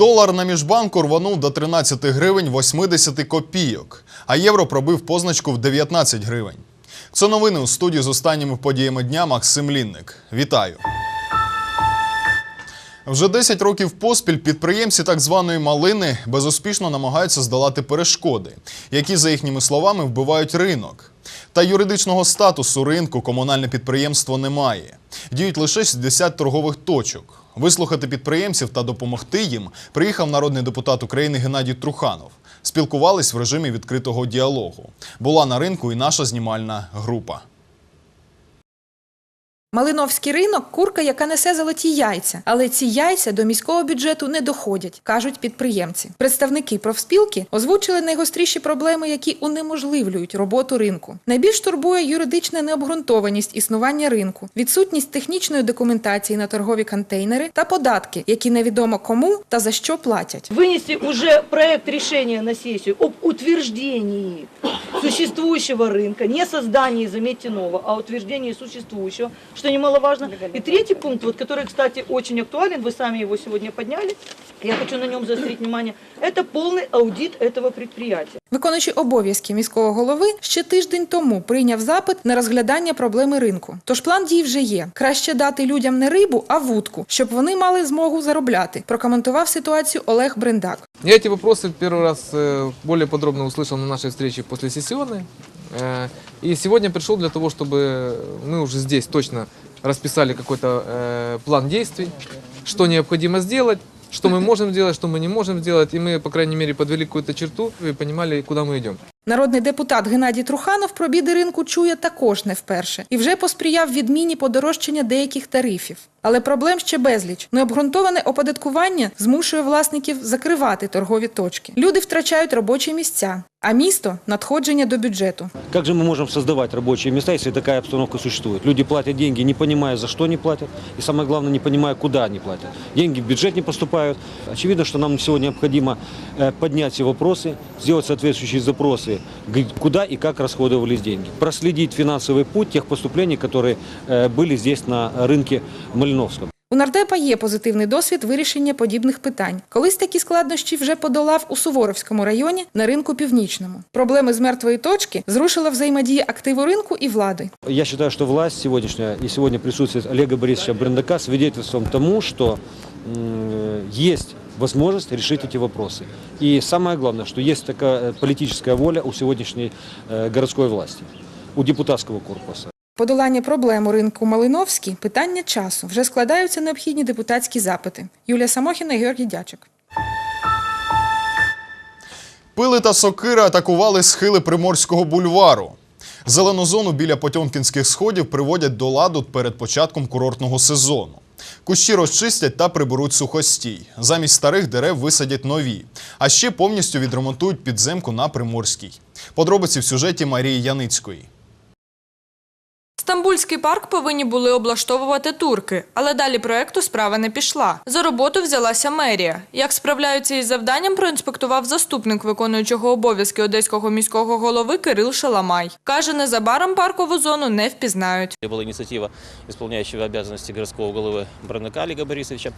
Долар на міжбанку рванув до 13 гривень 80 копійок, а євро пробив позначку в 19 гривень. Це новини у студії з останніми подіями дня Максим Лінник. Вітаю! Вже 10 років поспіль підприємці так званої малини безуспішно намагаються здолати перешкоди, які, за їхніми словами, вбивають ринок. Та юридичного статусу ринку комунальне підприємство не має. Діють лише 60 торгових точок. Вислухати підприємців та допомогти їм приїхав народний депутат України Геннадій Труханов. Спілкувались в режимі відкритого діалогу. Була на ринку і наша знімальна група. Малиновський ринок курка, яка несе золоті яйця, але ці яйця до міського бюджету не доходять, кажуть підприємці. Представники профспілки озвучили найгостріші проблеми, які унеможливлюють роботу ринку. Найбільш турбує юридична необґрунтованість існування ринку, відсутність технічної документації на торгові контейнери та податки, які невідомо кому та за що платять. вынести уже проект решения на сессию об утверждении существующего рынка, не создании, заметьте, нового, а утверждении существующего, что немаловажно. И третий пункт, вот, который, кстати, очень актуален, вы сами его сегодня подняли, я хочу на нем заострить внимание, это полный аудит этого предприятия. Виконуючий обов'язки міського голови ще тиждень тому прийняв запит на розглядання проблеми ринку. Тож план дій вже є. Краще дати людям не рибу, а вудку, щоб вони мали змогу заробляти. Прокоментував ситуацію Олег Брендак. Я эти вопросы первый раз э, более подробно услышал на нашей встрече после сессионной. Э, И сегодня пришел для того, чтобы мы уже здесь точно расписали какой-то э, план действий, что необходимо сделать, что мы можем сделать, что мы не можем сделать. И мы, по крайней мере, подвели какую-то черту и понимали, куда мы идем. Народний депутат Геннадій Труханов про біди ринку чує також не вперше і вже посприяв відміні подорожчання деяких тарифів. Але проблем ще безліч. Необґрунтоване оподаткування змушує власників закривати торгові точки. Люди втрачають робочі місця, а місто надходження до бюджету. Как же мы можем создавать рабочие места, если такая обстановка существует? Люди платят деньги, не понимая, за что они платят, и самое главное, не понимая, куда они платят. Деньги в бюджет не поступают. Очевидно, что нам сегодня необходимо э, поднять все вопросы, сделать соответствующие запросы, г- куда и как расходовались деньги. Проследить финансовый путь тех поступлений, которые э, были здесь на рынке Малиновском. У нардепа є позитивний досвід вирішення подібних питань. Колись такі складнощі вже подолав у Суворовському районі на ринку північному. Проблеми з мертвої точки зрушила взаємодія активу ринку і влади. Я считаю, что власть сегодняшняя и сегодня присутствие Олега Борисовича Брендака свидетельством тому, что м, есть возможность решить эти вопросы. И самое главное, что есть такая э, политическая воля у сегодняшней э, городской власти, у депутатского корпуса. Подолання проблем у ринку Малиновський – питання часу. Вже складаються необхідні депутатські запити. Юлія Самохіна і Георгій Дячик. Пили та сокира атакували схили Приморського бульвару. Зелену зону біля Потьомкінських сходів приводять до ладу перед початком курортного сезону. Кущі розчистять та приберуть сухостій. Замість старих дерев висадять нові. А ще повністю відремонтують підземку на Приморській. Подробиці в сюжеті Марії Яницької. Стамбульський парк повинні були облаштовувати турки, але далі проекту справа не пішла. За роботу взялася мерія. Як справляються із завданням, проінспектував заступник виконуючого обов'язки одеського міського голови Кирил Шаламай. Каже, незабаром паркову зону не впізнають. Была инициатива исполняющего обязанности городского головы Броника Олега Борисовича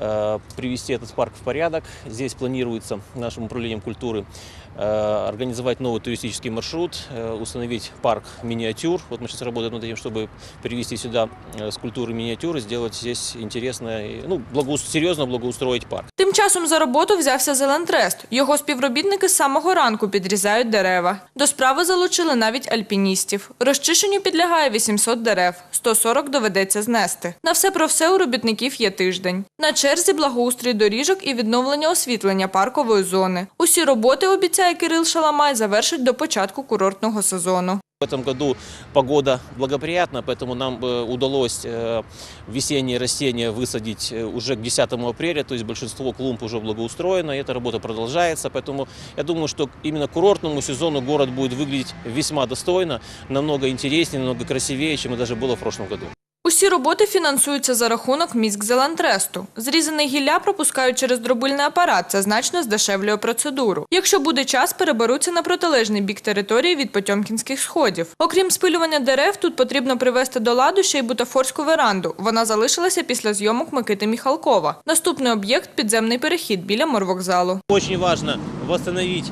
э, привести этот парк в порядок. Здесь планируется нашим управлением культуры э, организовать новый туристический маршрут, э, установить парк миниатюр. Вот мы сейчас работаем над этим, чтобы привести сюда э, скульптуры миниатюры, сделать здесь интересно, и, ну, благоус- серьезно благоустроить парк. Тим часом за роботу взявся Зелентрест. Його співробітники з самого ранку підрізають дерева. До справи залучили навіть альпіністів. Розчищенню підлягає 800 дерев, 140 доведеться знести. На все про все у робітників є тиждень. На черзі благоустрій доріжок і відновлення освітлення паркової зони. Усі роботи, обіцяє Кирил Шаламай, завершить до початку курортного сезону. В этом году погода благоприятна, поэтому нам э, удалось э, весенние растения высадить э, уже к 10 апреля, то есть большинство клумб уже благоустроено, и эта работа продолжается. Поэтому я думаю, что именно к курортному сезону город будет выглядеть весьма достойно, намного интереснее, намного красивее, чем это даже было в прошлом году. Усі роботи фінансуються за рахунок міськзелентресту. Зрізане гілля пропускають через дробильний апарат. Це значно здешевлює процедуру. Якщо буде час, переберуться на протилежний бік території від Потьомкінських сходів. Окрім спилювання дерев, тут потрібно привести до ладу ще й бутафорську веранду. Вона залишилася після зйомок Микити Міхалкова. Наступний об'єкт підземний перехід біля морвокзалу. Очень важно восстановить,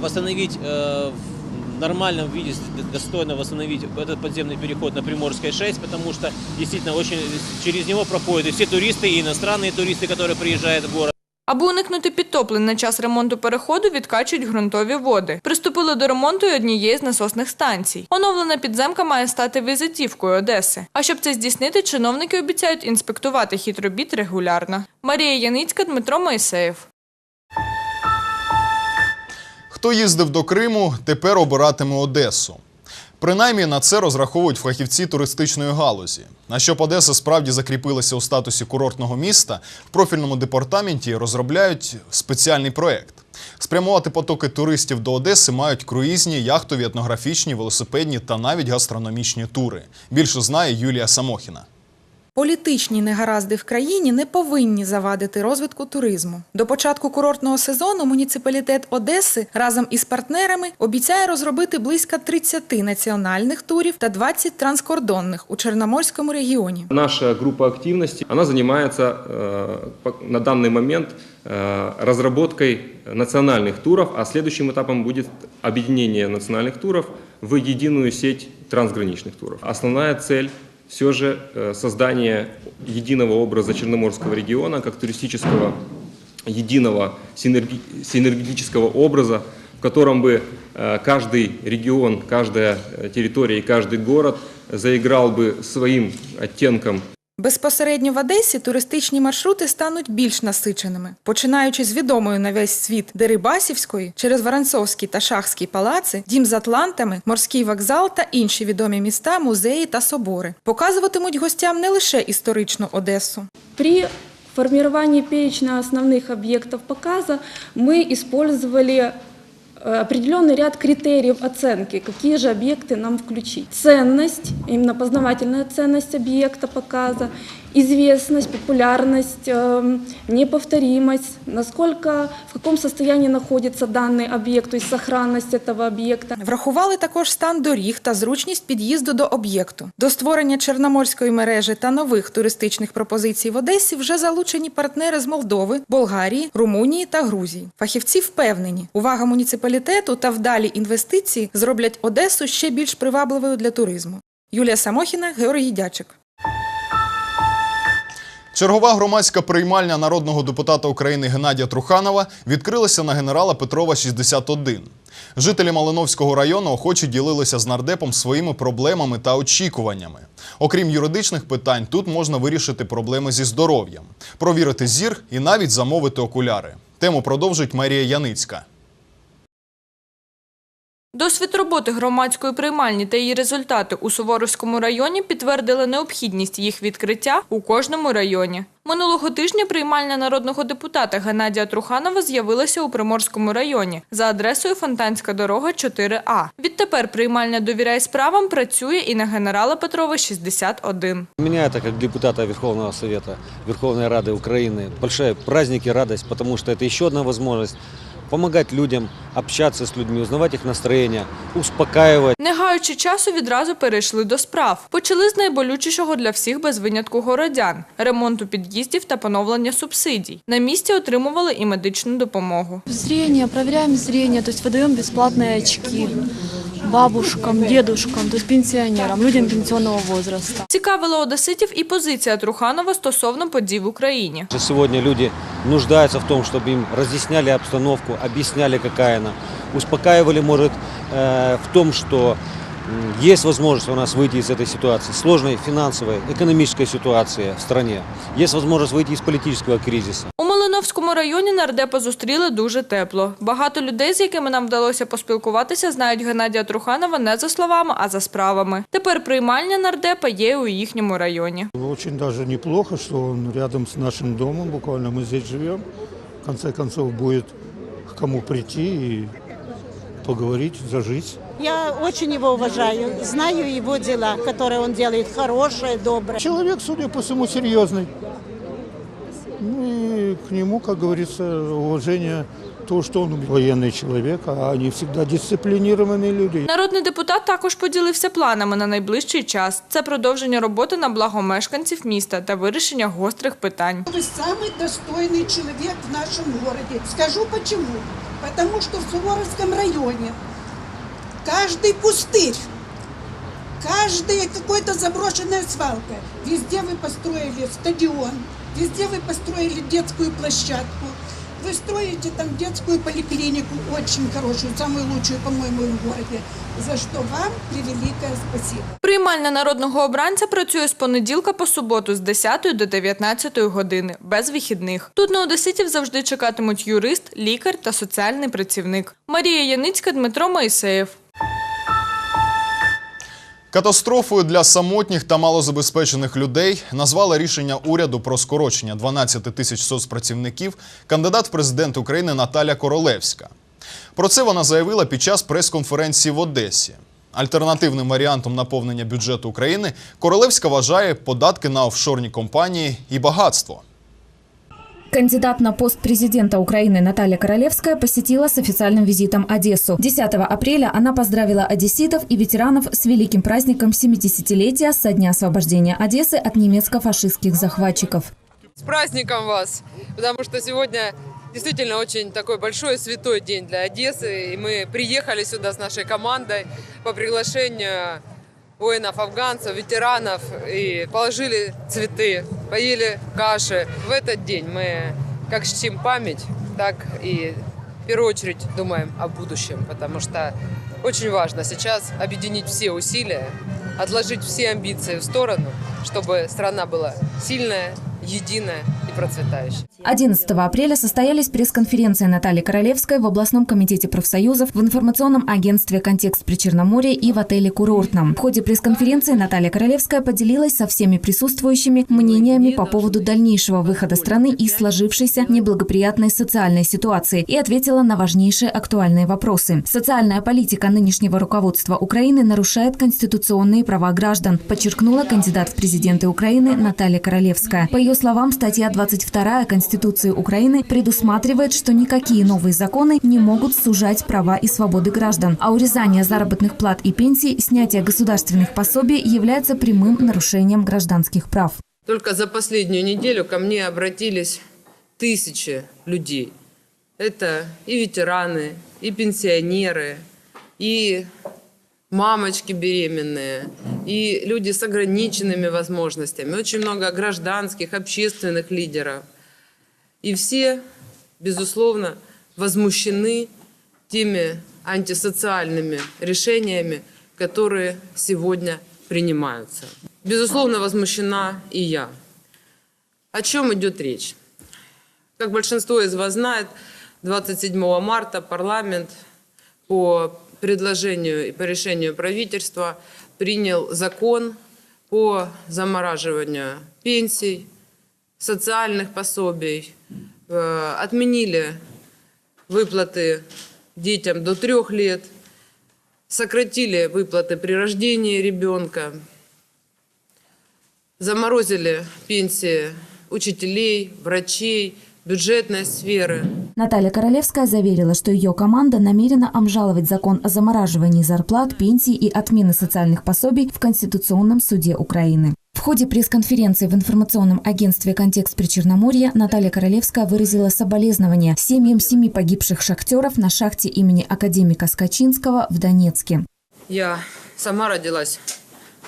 восстановить э, в нормальном виде, д- достойно восстановить этот подземный переход на Приморской 6, потому что действительно очень через него проходят и все туристы, и иностранные туристы, которые приезжают в город. Аби уникнути підтоплень на час ремонту переходу, відкачують ґрунтові води. Приступили до ремонту й однієї з насосних станцій. Оновлена підземка має стати візитівкою Одеси. А щоб це здійснити, чиновники обіцяють інспектувати хід робіт регулярно. Марія Яницька, Дмитро Моїсеєв. Хто їздив до Криму, тепер обиратиме Одесу. Принаймні на це розраховують фахівці туристичної галузі. А щоб Одеса справді закріпилася у статусі курортного міста, в профільному департаменті розробляють спеціальний проект. Спрямувати потоки туристів до Одеси мають круїзні, яхтові, етнографічні, велосипедні та навіть гастрономічні тури. Більше знає Юлія Самохіна. Політичні негаразди в країні не повинні завадити розвитку туризму. До початку курортного сезону муніципалітет Одеси разом із партнерами обіцяє розробити близько 30 національних турів та 20 транскордонних у Чорноморському регіоні. Наша группа активности, она занимается э, по- на данный момент э, разработкой национальных туров, а следующим этапом будет объединение национальных туров в единую сеть трансграничных туров. Основная цель все же э, создание единого образа Черноморского региона как туристического единого синерги- синергетического образа, в котором бы э, каждый регион, каждая э, территория и каждый город заиграл бы своим оттенком Безпосередньо в Одесі туристичні маршрути стануть більш насиченими, починаючи з відомої на весь світ Дерибасівської, через Воронцовський та Шахський палаци, дім з Атлантами, морський вокзал та інші відомі міста, музеї та собори. Показуватимуть гостям не лише історичну Одесу. При формировании перечня основных объектов показа мы использовали э, определенный ряд критериев оценки, какие же объекты нам включить. Ценность, именно познавательная ценность объекта показа, известность, популярность, эм, неповторимость, насколько, в каком состоянии находится данный объект, то есть сохранность этого объекта. Врахували також стан доріг та зручність під'їзду до об'єкту. До створення чорноморської мережі та нових туристичних пропозицій в Одесі вже залучені партнери з Молдови, Болгарії, Румунії та Грузії. Фахівці впевнені, увага муніципалітету та вдалі інвестиції зроблять Одесу ще більш привабливою для туризму. Юлія Самохіна, Георгій Дячик. Чергова громадська приймальня народного депутата України Геннадія Труханова відкрилася на генерала Петрова 61. Жителі Малиновського району охоче ділилися з нардепом своїми проблемами та очікуваннями. Окрім юридичних питань, тут можна вирішити проблеми зі здоров'ям, провірити зір і навіть замовити окуляри. Тему продовжить Марія Яницька. Досвід роботи громадської приймальні та її результати у Суворовському районі підтвердили необхідність їх відкриття у кожному районі. Минулого тижня приймальня народного депутата Геннадія Труханова з'явилася у Приморському районі за адресою Фонтанська дорога 4А. Відтепер приймальня «Довіряй справам» працює і на генерала Петрова 61. У меня это как депутата Верховного Совета, Верховной Рады Украины, большой праздник и радость, потому что это еще одна возможность помогать людям, общаться с людьми, узнавать их настроение, успокаивать. Не гаючи часу, відразу перейшли до справ. Почали з найболючішого для всіх без винятку городян – ремонту під'їздів та поновлення субсидій. На місці отримували і медичну допомогу. Зріння, перевіряємо зріння, то видаємо безплатні бесплатные очки бабушкам, дедушкам, то есть пенсионерам, людям пенсионного возраста. Цікавила одеситів і позиція Труханова стосовно подій в Україні. Сегодня люди нуждаются в том, чтобы им разъясняли обстановку, объясняли, какая она, успокаивали, может, э, в том, что м, есть возможность у нас выйти из этой ситуации, сложной финансовой, экономической ситуации в стране. Есть возможность выйти из политического кризиса. У Малиновському районі нардепа зустріли дуже тепло. Багато людей, з якими нам вдалося поспілкуватися, знають Геннадія Труханова не за словами, а за справами. Тепер приймальня нардепа є у їхньому районі. Очень даже неплохо, что он рядом с нашим домом, буквально мы здесь живем. В конце концов будет к кому прийти и поговорить за жизнь. Я очень его уважаю, знаю его дела, которые он делает, хорошие, добрые. Человек, судя по всему, серьезный. Ну и к нему, как говорится, уважение то, что он военный человек, а они всегда дисциплинированные люди. Народний депутат також поділився планами на найближчий час. Це продовження роботи на благо мешканців міста та вирішення гострих питань. Вы самый достойный человек в нашем городе. Скажу почему. Потому что в Суворовском районе каждый пустырь, каждая какой-то заброшенная свалка, везде вы построили стадион, везде вы построили детскую площадку, вы строите там детскую поликлинику, очень хорошую, самую лучшую, по-моему, в городе, за что вам превеликое спасибо. Приймальня народного обранця працює з понеділка по суботу з 10 до 19 години, без вихідних. Тут на одеситів завжди чекатимуть юрист, лікар та соціальний працівник. Марія Яницька, Дмитро Моїсеєв. Катастрофою для самотніх та малозабезпечених людей назвала рішення уряду про скорочення 12 тисяч соцпрацівників кандидат в президент України Наталя Королевська. Про це вона заявила під час прес-конференції в Одесі. Альтернативним варіантом наповнення бюджету України Королевська вважає податки на офшорні компанії і багатство. Кандидат на пост президента Украины Наталья Королевская посетила с официальным визитом Одессу. 10 апреля она поздравила одесситов и ветеранов с великим праздником 70-летия со дня освобождения Одессы от немецко-фашистских захватчиков. С праздником вас! Потому что сегодня действительно очень такой большой святой день для Одессы. И мы приехали сюда с нашей командой по приглашению воинов-афганцев, ветеранов и положили цветы, поели каши. В этот день мы как чтим память, так и в первую очередь думаем о будущем, потому что очень важно сейчас объединить все усилия, отложить все амбиции в сторону, чтобы страна была сильная, единая и процветающая. 11 апреля состоялись пресс-конференции Натальи Королевской в областном комитете профсоюзов, в информационном агентстве «Контекст Причерноморья» и в отеле «Курортном». В ходе пресс-конференции Наталья Королевская поделилась со всеми присутствующими мнениями по поводу дальнейшего выхода страны из сложившейся неблагоприятной социальной ситуации и ответила на важнейшие актуальные вопросы. Социальная политика нынешнего руководства Украины нарушает конституционные права граждан, подчеркнула кандидат в президенты Украины Наталья Королевская. По ее словам, статья 22 Конституции Украины предусматривает, что никакие новые законы не могут сужать права и свободы граждан, а урезание заработных плат и пенсий, снятие государственных пособий является прямым нарушением гражданских прав. Только за последнюю неделю ко мне обратились тысячи людей. Это и ветераны, и пенсионеры, и мамочки беременные, и люди с ограниченными возможностями, очень много гражданских, общественных лидеров. И все, безусловно, возмущены теми антисоциальными решениями, которые сегодня принимаются. Безусловно, возмущена и я. О чем идет речь? Как большинство из вас знает, 27 марта парламент по предложению и по решению правительства принял закон по замораживанию пенсий, социальных пособий, э, отменили выплаты детям до трех лет, сократили выплаты при рождении ребенка, заморозили пенсии учителей, врачей, бюджетной сферы. Наталья Королевская заверила, что ее команда намерена обжаловать закон о замораживании зарплат, пенсий и отмены социальных пособий в Конституционном суде Украины. В ходе пресс-конференции в информационном агентстве «Контекст Причерноморья» Наталья Королевская выразила соболезнования семьям семи погибших шахтеров на шахте имени академика Скачинского в Донецке. Я сама родилась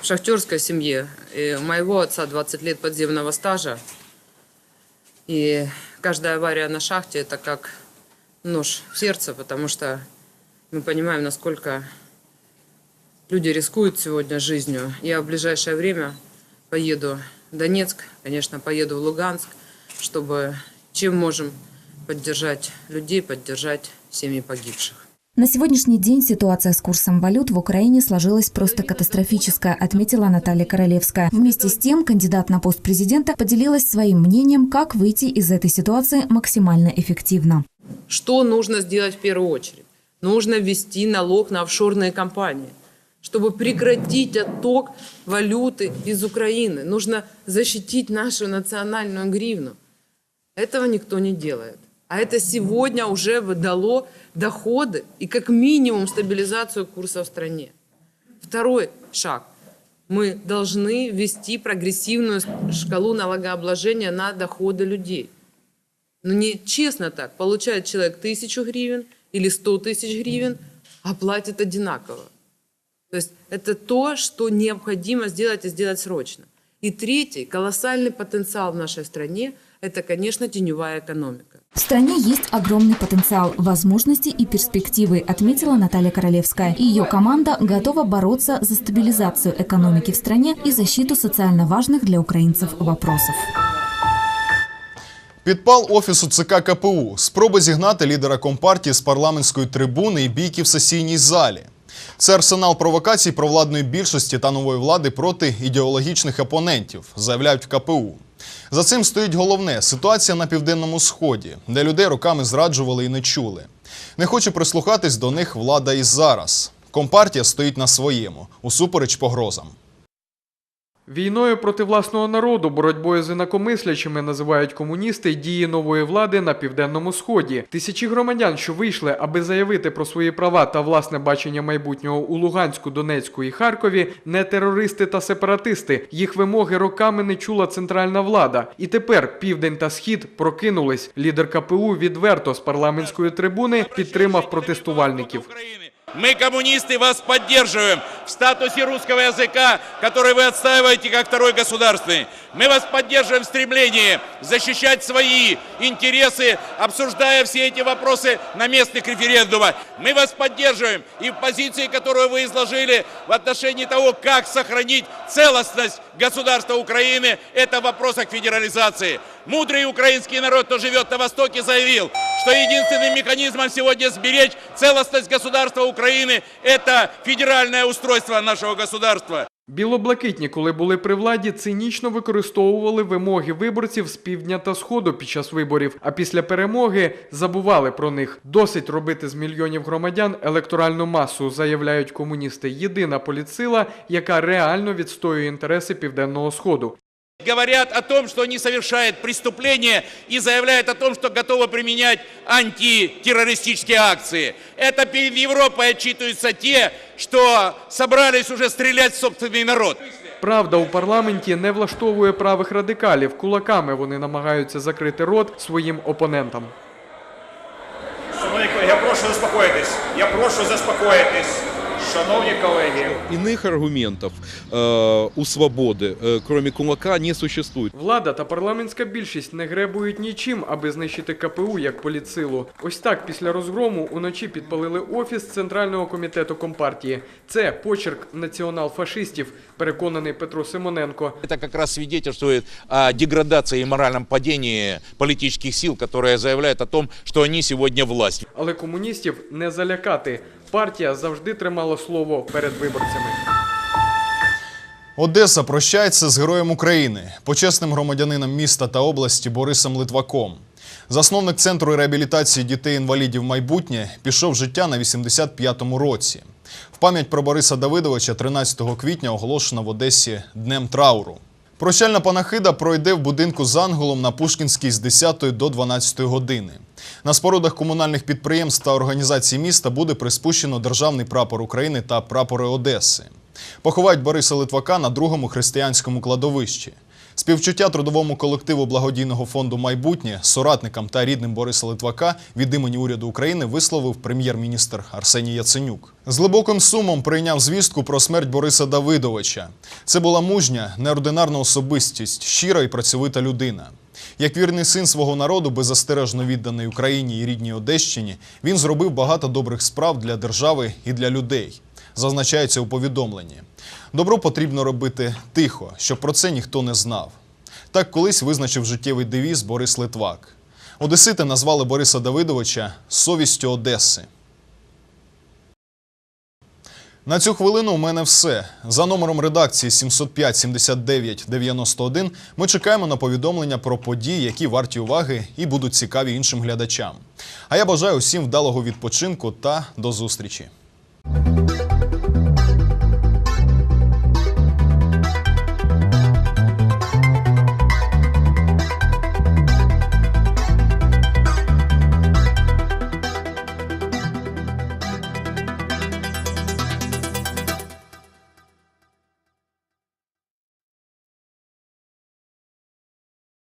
в шахтерской семье. И у моего отца 20 лет подземного стажа. И каждая авария на шахте – это как нож в сердце, потому что мы понимаем, насколько люди рискуют сегодня жизнью. Я в ближайшее время поеду в Донецк, конечно, поеду в Луганск, чтобы чем можем поддержать людей, поддержать семьи погибших. На сегодняшний день ситуация с курсом валют в Украине сложилась просто катастрофическая, отметила Наталья Королевская. Вместе с тем, кандидат на пост президента поделилась своим мнением, как выйти из этой ситуации максимально эффективно. Что нужно сделать в первую очередь? Нужно ввести налог на офшорные компании, чтобы прекратить отток валюты из Украины. Нужно защитить нашу национальную гривну. Этого никто не делает. А это сегодня уже дало доходы и как минимум стабилизацию курса в стране. Второй шаг. Мы должны ввести прогрессивную шкалу налогообложения на доходы людей. Но не честно так. Получает человек тысячу гривен или сто тысяч гривен, а платит одинаково. То есть это то, что необходимо сделать и сделать срочно. И третий колоссальный потенциал в нашей стране – это, конечно, теневая экономика. В стране есть огромный потенциал, возможности и перспективы, отметила Наталья Королевская. Ее команда готова бороться за стабилизацию экономики в стране и защиту социально важных для украинцев вопросов. Підпал офісу ЦК КПУ. Спроби зігнати лідера компартії з парламентської трибуни і бійки в сесійній залі. Це арсенал провокацій провладної більшості та нової влади проти ідеологічних опонентів, заявляють в КПУ. За цим стоїть головне ситуація на південному сході, де людей роками зраджували і не чули. Не хоче прислухатись до них влада і зараз. Компартія стоїть на своєму, усупереч погрозам. Війною проти власного народу, боротьбою з інакомислячими називають комуністи дії нової влади на південному сході. Тисячі громадян, що вийшли, аби заявити про свої права та власне бачення майбутнього у Луганську, Донецьку і Харкові, не терористи та сепаратисти. Їх вимоги роками не чула центральна влада. І тепер південь та схід прокинулись. Лідер КПУ відверто з парламентської трибуни підтримав протестувальників. Мы, коммунисты, вас поддерживаем в статусе русского языка, который вы отстаиваете как второй государственный. Мы вас поддерживаем в стремлении защищать свои интересы, обсуждая все эти вопросы на местных референдумах. Мы вас поддерживаем и в позиции, которую вы изложили в отношении того, как сохранить целостность государства Украины, это в вопросах федерализации. Мудрый украинский народ, кто живет на Востоке, заявил, что единственным механизмом сегодня сберечь целостность государства Украины – это федеральное устройство нашего государства. Білоблакитні, коли були при владі, цинічно використовували вимоги виборців з півдня та сходу під час виборів, а після перемоги забували про них. Досить робити з мільйонів громадян електоральну масу, заявляють комуністи. Єдина політсила, яка реально відстоює інтереси південного сходу. Говорят о том, что они совершают преступления и заявляют о том, что готовы применять антитеррористические акции. Это перед Европой отчитываются те, что собрались уже стрелять в собственный народ. Правда, у парламенті не влаштовує правих радикалів. Кулаками вони намагаються закрити рот своїм опонентам. Шановні колеги, я прошу заспокоїтись. Я прошу заспокоїтись. Шановні колеги. Иных аргументов э, у свободы, э, кроме кулака, не существует. Влада та парламентська більшість не гребують нічим, аби знищити КПУ як політсилу. Ось так після розгрому уночі підпалили офіс Центрального комітету Компартії. Це почерк націонал-фашистів, переконаний Петро Симоненко. Это как раз свидетельствует о деградации и моральном падении политических сил, которые заявляют о том, что они сегодня власть. Але комуністів не залякати. Партія завжди тримала слово перед виборцями. Одеса прощається з героєм України, почесним громадянином міста та області Борисом Литваком. Засновник центру реабілітації дітей-інвалідів майбутнє пішов життя на 85-му році. В пам'ять про Бориса Давидовича 13 квітня оголошено в Одесі Днем трауру. Прощальна панахида пройде в будинку з ангелом на Пушкінській з 10 до 12 години. На спорудах комунальних підприємств та організацій міста буде приспущено державний прапор України та прапори Одеси. Поховають Бориса Литвака на другому християнському кладовищі. Співчуття трудовому колективу благодійного фонду майбутнє соратникам та рідним Бориса Литвака від імені уряду України висловив прем'єр-міністр Арсеній Яценюк. З глибоким сумом прийняв звістку про смерть Бориса Давидовича. Це була мужня, неординарна особистість, щира і працьовита людина. Як вірний син свого народу, беззастережно відданий Україні і рідній Одещині, він зробив багато добрих справ для держави і для людей. Зазначається у повідомленні. Добро потрібно робити тихо, щоб про це ніхто не знав. Так колись визначив життєвий девіз Борис Литвак. Одесити назвали Бориса Давидовича совістю Одеси. На цю хвилину у мене все. За номером редакції 705 79 91 ми чекаємо на повідомлення про події, які варті уваги і будуть цікаві іншим глядачам. А я бажаю усім вдалого відпочинку та до зустрічі.